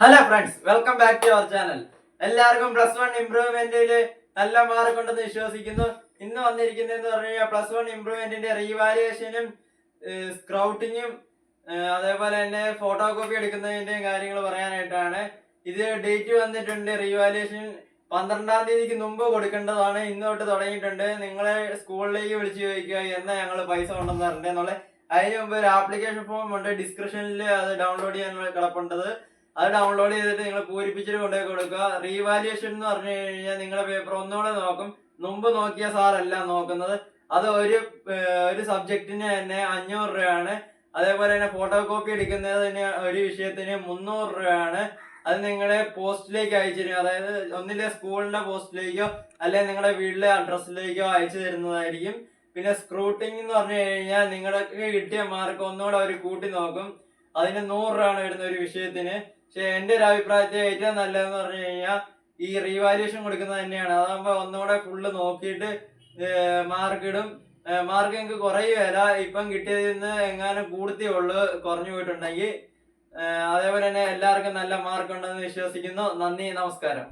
Hello friends welcome back to our channel എല്ലാവർക്കും plus one ഇംപ്രൂവ്മെന്റിൽ നല്ല മാർക്ക് ഉണ്ടെന്ന് വിശ്വസിക്കുന്നു. ഇന്ന് വന്നിരിക്കുന്നതെന്ന് പറഞ്ഞു കഴിഞ്ഞാൽ പ്ലസ് വൺ ഇംപ്രൂവ്മെന്റിന്റെ റീവാലുവേഷനും സ്ക്രൗട്ടിങ്ങും അതേപോലെ തന്നെ ഫോട്ടോ കോപ്പി എടുക്കുന്നതിന്റെയും കാര്യങ്ങൾ പറയാനായിട്ടാണ്. ഇത് ഡേറ്റ് വന്നിട്ടുണ്ട് റീവാലുവേഷൻ പന്ത്രണ്ടാം തീയതിക്ക് മുമ്പ് കൊടുക്കേണ്ടതാണ്. ഇന്നോട്ട് തുടങ്ങിയിട്ടുണ്ട്. നിങ്ങളെ സ്കൂളിലേക്ക് വിളിച്ചു ചോദിക്കുക എന്നാ ഞങ്ങൾ പൈസ കൊണ്ടെന്ന് പറഞ്ഞിട്ട് എന്നുള്ളത്. അതിന് മുമ്പ് ഒരു ആപ്ലിക്കേഷൻ ഫോം ഉണ്ട്. ഡിസ്ക്രിപ്ഷനിൽ അത് ഡൗൺലോഡ് ചെയ്യാനുള്ള കിടപ്പുണ്ടത് അത് ഡൗൺലോഡ് ചെയ്തിട്ട് നിങ്ങൾ പൂരിപ്പിച്ചിട്ട് കൊണ്ടുപോയി കൊടുക്കുക. റീവാലുവേഷൻ എന്ന് പറഞ്ഞു കഴിഞ്ഞാൽ നിങ്ങളുടെ പേപ്പർ ഒന്നുകൂടെ നോക്കും. മുമ്പ് നോക്കിയ സാറല്ല നോക്കുന്നത്. അത് ഒരു ഒരു സബ്ജക്റ്റിന് തന്നെ അഞ്ഞൂറ് രൂപയാണ്. അതേപോലെ തന്നെ ഫോട്ടോ കോപ്പി എടുക്കുന്നതിന് ഒരു വിഷയത്തിന് മുന്നൂറ് രൂപയാണ്. അത് നിങ്ങളെ പോസ്റ്റിലേക്ക് അയച്ചു തരും. അതായത് ഒന്നിലെ സ്കൂളിന്റെ പോസ്റ്റിലേക്കോ അല്ലെങ്കിൽ നിങ്ങളുടെ വീട്ടിലെ അഡ്രസ്സിലേക്കോ അയച്ചു തരുന്നതായിരിക്കും. പിന്നെ സ്ക്രൂട്ടിംഗ് എന്ന് പറഞ്ഞു കഴിഞ്ഞാൽ നിങ്ങൾക്ക് കിട്ടിയ മാർക്ക് ഒന്നുകൂടെ അവർ കൂട്ടി നോക്കും. അതിന് നൂറ് രൂപയാണ് വരുന്ന ഒരു വിഷയത്തിന്. പക്ഷെ എന്റെ ഒരു അഭിപ്രായത്തിൽ ഏറ്റവും നല്ലതെന്ന് പറഞ്ഞു കഴിഞ്ഞാൽ ഈ റീവാലുവേഷൻ കൊടുക്കുന്നത് തന്നെയാണ്. അതാകുമ്പോൾ ഒന്നുകൂടെ ഫുള്ള് നോക്കിയിട്ട് മാർക്കിടും മാർക്ക് എനിക്ക് കുറയുകയല്ല ഇപ്പം കിട്ടിയതിൽ നിന്ന് എങ്ങാനും കൂടത്തേ ഉള്ളു കുറഞ്ഞു പോയിട്ടുണ്ടെങ്കിൽ. അതേപോലെ തന്നെ എല്ലാവർക്കും നല്ല മാർക്ക് ഉണ്ടെന്ന് വിശ്വസിക്കുന്നു. നന്ദി നമസ്കാരം.